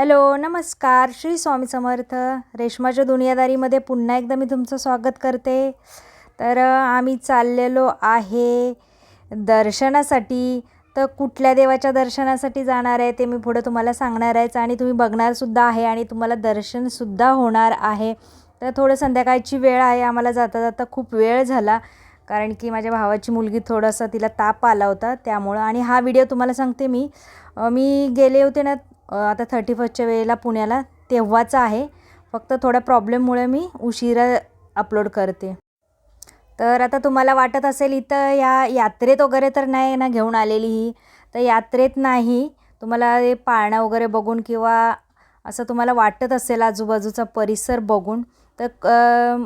Hello नमस्कार. श्री स्वामी समर्थ. रेशमाच्या दुनियादारीमध्ये पुन्हा एकदा मी तुमचं स्वागत करते. तर आम्ही चाललेलो आहे दर्शनासाठी. तर कुठल्या देवाच्या दर्शनासाठी जाणार आहे ते मी पुढं तुम्हाला सांगणार आहेच आणि तुम्ही बघणारसुद्धा आहे आणि तुम्हाला दर्शनसुद्धा होणार आहे. तर थोडं संध्याकाळची वेळ आहे. आम्हाला जाता जाता खूप वेळ झाला. कारण की माझ्या भावाची मुलगी थोडंसं तिला ताप आला होता त्यामुळं. आणि हा व्हिडिओ तुम्हाला सांगते मी. मी गेले होते ना आता थर्टी फर्स्टच्या वेळेला पुण्याला तेव्हाचं आहे. फक्त थोड्या प्रॉब्लेममुळे मी उशिरा अपलोड करते. तर आता तुम्हाला वाटत असेल इथं या यात्रेत वगैरे तर नाही ना घेऊन आलेली ही. तर यात्रेत नाही. तुम्हाला हे पाळणं वगैरे बघून किंवा असं तुम्हाला वाटत असेल आजूबाजूचा परिसर बघून तर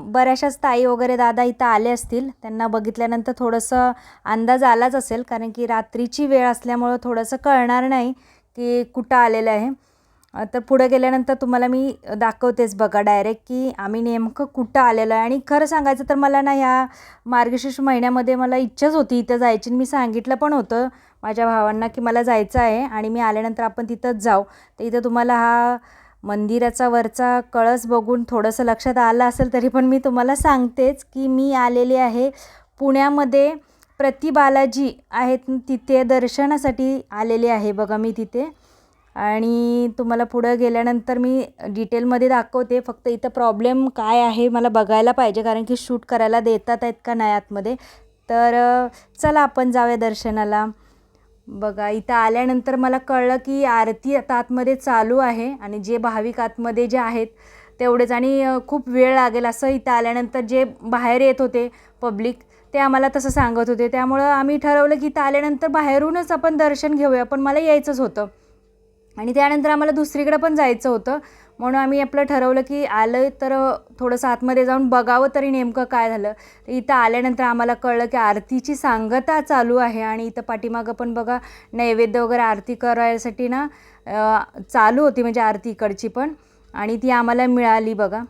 बऱ्याचशाच ताई वगैरे दादा इथं आले असतील. त्यांना बघितल्यानंतर थोडंसं अंदाज आलाच असेल. कारण की रात्रीची वेळ असल्यामुळं थोडंसं कळणार नाही. की कुठं आलेलं आहे. तर पुढं गेल्यानंतर तुम्हाला मी दाखवतेच बघा डायरेक्ट की आम्ही नेमकं कुठं आलेलो आहे. आणि खरं सांगायचं तर मला ना ह्या मार्गशीर्ष महिन्यामध्ये मला इच्छाच होती इथं जायची आणि मी सांगितलं पण होतं माझ्या भावांना की मला जायचं आहे आणि मी आल्यानंतर आपण तिथंच जाऊ. तर इथं तुम्हाला हा मंदिराचा वरचा कळस बघून थोडंसं लक्षात आलं असेल तरी पण मी तुम्हाला सांगतेच की मी आलेली आहे पुण्यामध्ये प्रति बालाजी आहेत तिथे दर्शनासाठी आलेले आहे बघा मी तिथे. आणि तुम्हाला पुढं गेल्यानंतर मी डिटेलमध्ये दाखवते फक्त इथं प्रॉब्लेम काय आहे मला बघायला पाहिजे कारण की शूट करायला देतात आहेत का नाही आतमध्ये. तर चला आपण जाऊया दर्शनाला. बघा इथं आल्यानंतर मला कळलं की आरती आता आतमध्ये चालू आहे आणि जे भाविक आतमध्ये जे आहेत तेवढेच आणि खूप वेळ लागेल असं इथं आल्यानंतर जे बाहेर येत होते पब्लिक ते आम्हाला तसं सांगत होते. त्यामुळं आम्ही ठरवलं की इथं आल्यानंतर बाहेरूनच आपण दर्शन घेऊया पण मला यायचंच होतं. आणि त्यानंतर आम्हाला दुसरीकडं पण जायचं होतं. म्हणून आम्ही आपलं ठरवलं की आलं तर थोडंसं आतमध्ये जाऊन बघावं तरी नेमकं काय झालं. तर इथं आल्यानंतर आम्हाला कळलं की आरतीची सांगता चालू आहे आणि इथं पाठीमागं पण बघा नैवेद्य वगैरे आरती करायसाठी ना चालू होती म्हणजे आरती इकडची पण. आणि ती आम्हाला मिळाली बघा.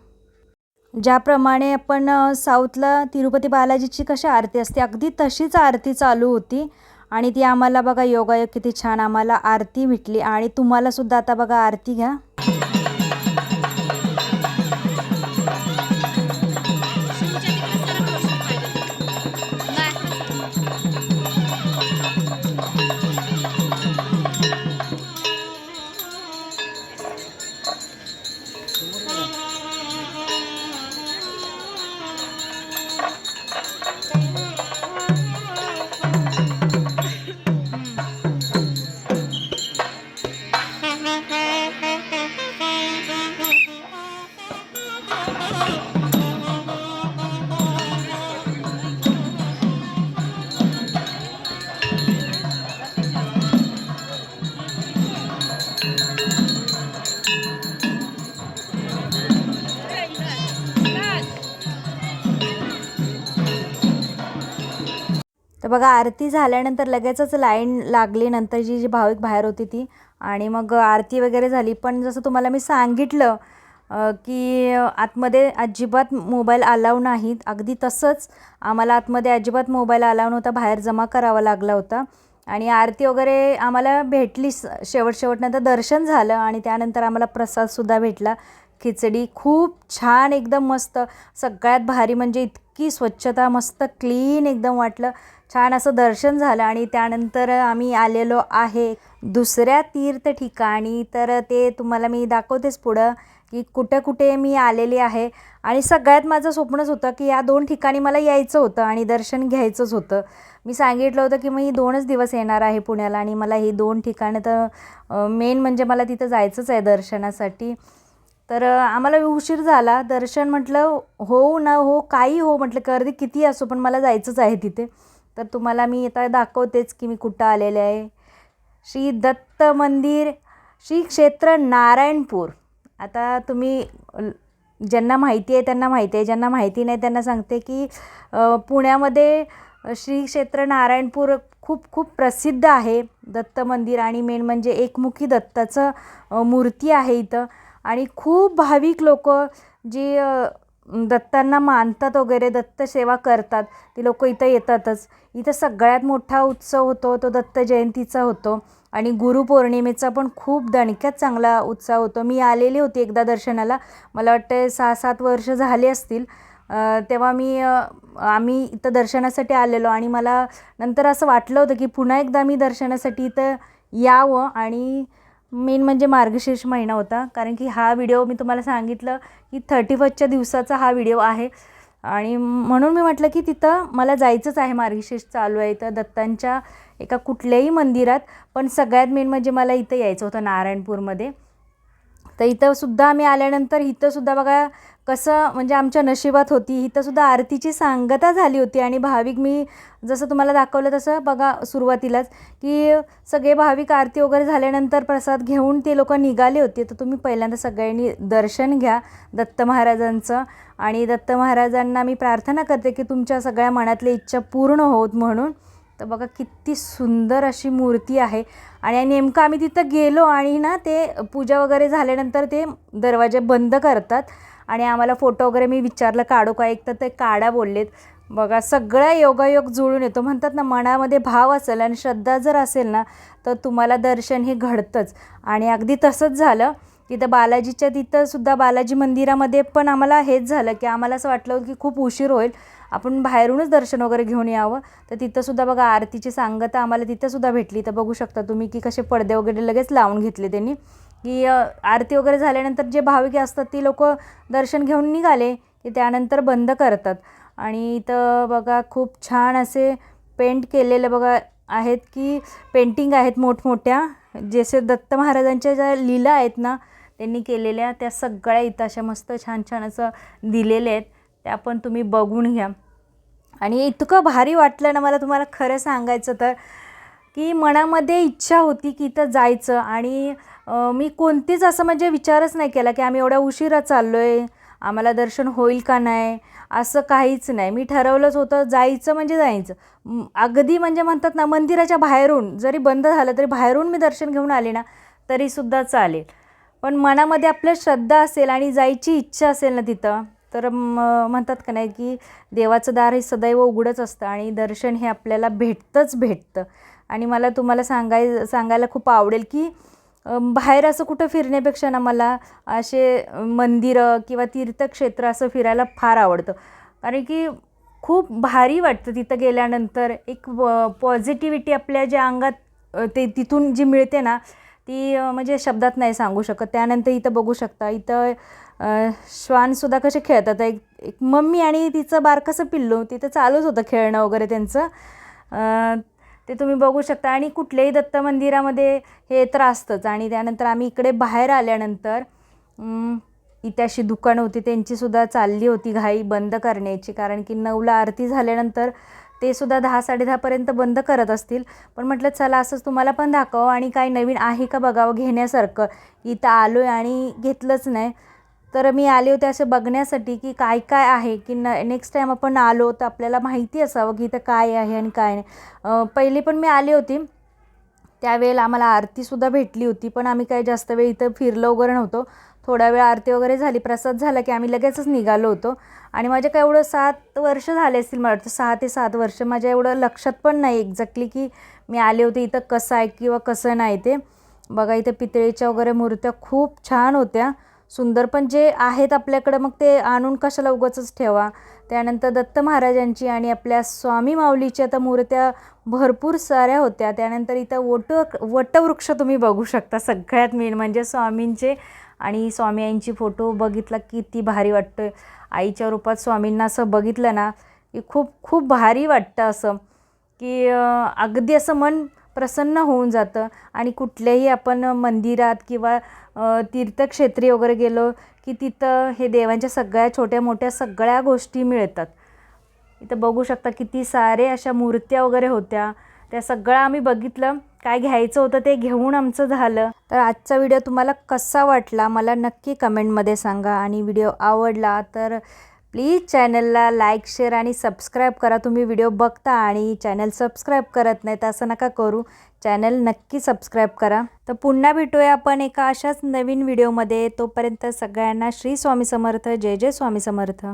ज्याप्रमाणे आपण साऊथला तिरुपती बालाजीची कशी आरती असते अगदी तशीच आरती चालू होती. आणि ती आम्हाला बघा योगायोग किती छान आम्हाला आरती भेटली. आणि तुम्हालासुद्धा आता बघा आरती घ्या. बघा आरती झाल्यानंतर लगेचच लाईन लागली नंतर जी जी भाविक बाहेर होती ती. आणि मग आरती वगैरे झाली. पण जसं तुम्हाला मी सांगितलं की आतमध्ये अजिबात मोबाईल अलाव नाहीत. अगदी तसंच आम्हाला आतमध्ये अजिबात मोबाईल अलाव नव्हता. बाहेर जमा करावा लागला होता. आणि आरती वगैरे आम्हाला भेटली स- शेवट शेवटनंतर दर्शन झालं आणि त्यानंतर आम्हाला प्रसादसुद्धा भेटला. खिचडी खूप छान एकदम मस्त. सगळ्यात भारी म्हणजे इतकी स्वच्छता मस्त क्लीन एकदम वाटलं. छान असं दर्शन झालं आणि त्यानंतर आम्ही आलेलो आहे दुसऱ्या तीर्थ ठिकाणी तर ते तुम्हाला मी दाखवतेच पुढं की कुठे कुठे मी आलेली आहे. आणि सगळ्यात माझं स्वप्नच होतं की या दोन ठिकाणी मला यायचं होतं आणि दर्शन घ्यायचंच होतं. मी सांगितलं होतं की मी दोनच दिवस येणार आहे पुण्याला आणि मला ही दोन ठिकाणं तर मेन म्हणजे मला तिथं जायचंच आहे दर्शनासाठी. तर आम्हाला उशीर झाला. दर्शन म्हटलं हो ना हो काही हो म्हटलं गर्दी किती असो पण मला जायचंच आहे तिथे. तर तुम्हाला मी आता दाखवतेच की मी कुठं आलेले आहे. श्री दत्त मंदिर श्री क्षेत्र नारायणपूर. आता तुम्ही ज्यांना माहिती आहे त्यांना माहिती आहे. ज्यांना माहिती नाही त्यांना सांगते की पुण्यामध्ये श्री क्षेत्र नारायणपूर खूप खूप प्रसिद्ध आहे. दत्त मंदिर आणि मेन म्हणजे एकमुखी दत्ताचं मूर्ती आहे इथं. आणि खूप भाविक लोक जी दत्तांना मानतात वगैरे दत्त सेवा करतात. ती लोक इथं येतातच. इथं सगळ्यात मोठा उत्सव होतो तो दत्त जयंतीचा होतो. आणि गुरुपौर्णिमेचा पण खूप दणक्यात चांगला उत्सव होतो. मी आलेली होती एकदा दर्शनाला. मला वाटतं सहा सात वर्ष झाली असतील. तेव्हा मी आम्ही इथं दर्शनासाठी आलेलो. आणि मला नंतर असं वाटलं होतं की पुन्हा एकदा मी दर्शनासाठी इथं यावं. आणि मेन म्हणजे मार्गशीर्ष महिना होता. कारण की हा व्हिडिओ मी तुम्हाला सांगितलं की थर्टी फर्स्टच्या दिवसाचा हा व्हिडिओ आहे. आणि म्हणून मी म्हटलं की तिथं मला जायचंच आहे मार्गशीर्ष चालू आहे. इथं दत्तांच्या एका कुठल्याही मंदिरात. पण सगळ्यात मेन म्हणजे मला इथं यायचं होतं नारायणपूरमध्ये. तर इथंसुद्धा आम्ही आल्यानंतर इथंसुद्धा बघा कसं म्हणजे आमच्या नशिबात होती. इथंसुद्धा आरतीची सांगता झाली होती आणि भाविक मी जसं तुम्हाला दाखवलं तसं बघा सुरुवातीलाच की सगळे भाविक आरती वगैरे झाल्यानंतर प्रसाद घेऊन ते लोक निघाले होते. तर तुम्ही पहिल्यांदा सगळ्यांनी दर्शन घ्या दत्त महाराजांचं आणि दत्त महाराजांना मी प्रार्थना करते की तुमच्या सगळ्या मनातल्या इच्छा पूर्ण होत म्हणून तर बघा किती सुंदर अशी मूर्ती आहे. आणि नेमकं आम्ही तिथं गेलो आणि ना ते पूजा वगैरे झाल्यानंतर ते दरवाजे बंद करतात. आणि आम्हाला फोटो वगैरे मी विचारलं काढू का? एक तर ते काढा बोललेत. बघा सगळा योगायोग जुळून येतो. म्हणतात ना मनामध्ये भाव असेल आणि श्रद्धा जर असेल ना तर तुम्हाला दर्शन हे घडतंच. आणि अगदी तसंच झालं. तिथं बालाजीच्या तिथं सुद्धा बालाजी मंदिरामध्ये पण आम्हाला हेच झालं की आम्हाला असं वाटलं की खूप उशीर होईल. आपण बाहेरूनच दर्शन वगैरे घेऊन यावं. तर तिथंसुद्धा बघा आरतीची सांगता आम्हाला तिथंसुद्धा भेटली. तर बघू शकता तुम्ही की कसे पडदे वगैरे लगेच लावून घेतले त्यांनी. की आरती वगैरे झाल्यानंतर जे भाविक असतात ती लोक दर्शन घेऊन निघाले की त्यानंतर बंद करतात. आणि इथं बघा खूप छान असे पेंट केलेले बघा आहेत की पेंटिंग आहेत मोठमोठ्या. जसे दत्त महाराजांच्या ज्या लीला आहेत ना त्यांनी केलेल्या त्या सगळ्या इथं अशा मस्त छान छान असं दिलेले आहेत. त्या पण तुम्ही बघून घ्या. आणि इतकं भारी वाटलं ना मला तुम्हाला खरं सांगायचं तर की मनामध्ये इच्छा होती की इथं जायचं. आणि मी कोणतीच असं म्हणजे विचारच नाही केला की आम्ही एवढ्या उशिरा चाललो आहे आम्हाला दर्शन होईल का नाही असं काहीच नाही. मी ठरवलंच होतं जायचं म्हणजे जायचं. अगदी म्हणजे म्हणतात ना मंदिराच्या बाहेरून जरी बंद झालं तरी बाहेरून मी दर्शन घेऊन आले ना तरीसुद्धा चालेल. पण मनामध्ये आपल्या श्रद्धा असेल आणि जायची इच्छा असेल ना तिथं तर म- म्हणतात का नाही की देवाचं दार हे सदैव उघडंच असतं आणि दर्शन हे आपल्याला भेटतंच भेटतं. आणि मला तुम्हाला सांगाय सांगायला खूप आवडेल की बाहेर असं कुठं फिरण्यापेक्षा ना मला असे मंदिरं किंवा तीर्थक्षेत्र असं फिरायला फार आवडतं. कारण की खूप भारी वाटतं तिथं गेल्यानंतर एक पॉझिटिव्हिटी आपल्या ज्या अंगात ते तिथून जी मिळते ना ती म्हणजे शब्दात नाही सांगू शकत. त्यानंतर इथं बघू शकता इथं श्वानसुद्धा कसे खेळतात. एक एक मम्मी आणि तिचं बारकंसं पिल्लू तिथं चालूच होतं खेळणं वगैरे त्यांचं. ते तुम्ही बघू शकता. आणि कुठल्याही दत्त मंदिरामध्ये हे तर असतंच. आणि त्यानंतर आम्ही इकडे बाहेर आल्यानंतर इथे अशी दुकानं होती. त्यांचीसुद्धा चालली होती घाई बंद करण्याची. कारण की नऊला आरती झाल्यानंतर ते सुद्धा दहा साडेदहापर्यंत बंद करत असतील. पण म्हटलं चला असंच तुम्हाला पण दाखवावं. आणि काय नवीन आहे का बघावं घेण्यासारखं? इथं आलो आहे आणि घेतलंच नाही. तर मी आले होते असं बघण्यासाठी की काय काय आहे की न नेक्स्ट टाईम आपण आलो तर आपल्याला माहिती असावं की इथं काय आहे आणि काय नाही. पहिले पहिली पण मी आली होती. त्यावेळेला आम्हाला आरतीसुद्धा भेटली होती पण आम्ही काही जास्त वेळ इथं फिरलो वगैरे नव्हतो. थोडा वेळ आरती वगैरे झाली प्रसाद झाला की आम्ही लगेचच निघालो होतो. आणि माझ्या काय एवढं सात वर्ष झाले असतील मला वाटतं सहा ते सात वर्ष माझ्या एवढं लक्षात पण नाही एक्झॅक्टली की मी आले होते इथं कसं आहे किंवा कसं नाही ते. बघा इथे पितळेच्या वगैरे मूर्त्या खूप छान होत्या. सुंदर पण जे आहेत आपल्याकडं मग ते आणून कशाला उगाचच ठेवा. त्यानंतर दत्त महाराजांची आणि आपल्या स्वामी माऊलीच्या तर मूर्त्या भरपूर साऱ्या होत्या. त्यानंतर इथं वट वटवृक्ष तुम्ही बघू शकता सगळ्यात मेन म्हणजे स्वामींचे आणि स्वामी आईंची फोटो बघितला किती भारी वाटतं आईच्या रूपात स्वामींना असं बघितलं ना की खूप खूप भारी वाटतं असं. की अगदी असं मन प्रसन्न होऊन जातं. आणि कुठल्याही आपण मंदिरात किंवा तीर्थक्षेत्री वगैरे गेलो की तिथं हे देवांच्या सगळ्या छोट्या मोठ्या सगळ्या गोष्टी मिळतात. इथं बघू शकता किती सारे अशा मूर्त्या वगैरे होत्या. त्या सगळं आम्ही बघितलं. काय घ्यायचं होतं ते घेऊन आमचं झालं. तर आजचा व्हिडिओ तुम्हाला कसा वाटला मला नक्की कमेंटमध्ये सांगा. आणि व्हिडिओ आवडला तर प्लीज चॅनलला लाईक शेअर आणि सबस्क्राईब करा. तुम्ही व्हिडिओ बघता आणि चॅनल सबस्क्राईब करत नाही तर असं नका करू. चॅनल नक्की सबस्क्राईब करा. तर पुन्हा भेटूया आपण एका अशाच नवीन व्हिडिओमध्ये. तोपर्यंत सगळ्यांना श्री स्वामी समर्थ. जय जय स्वामी समर्थ.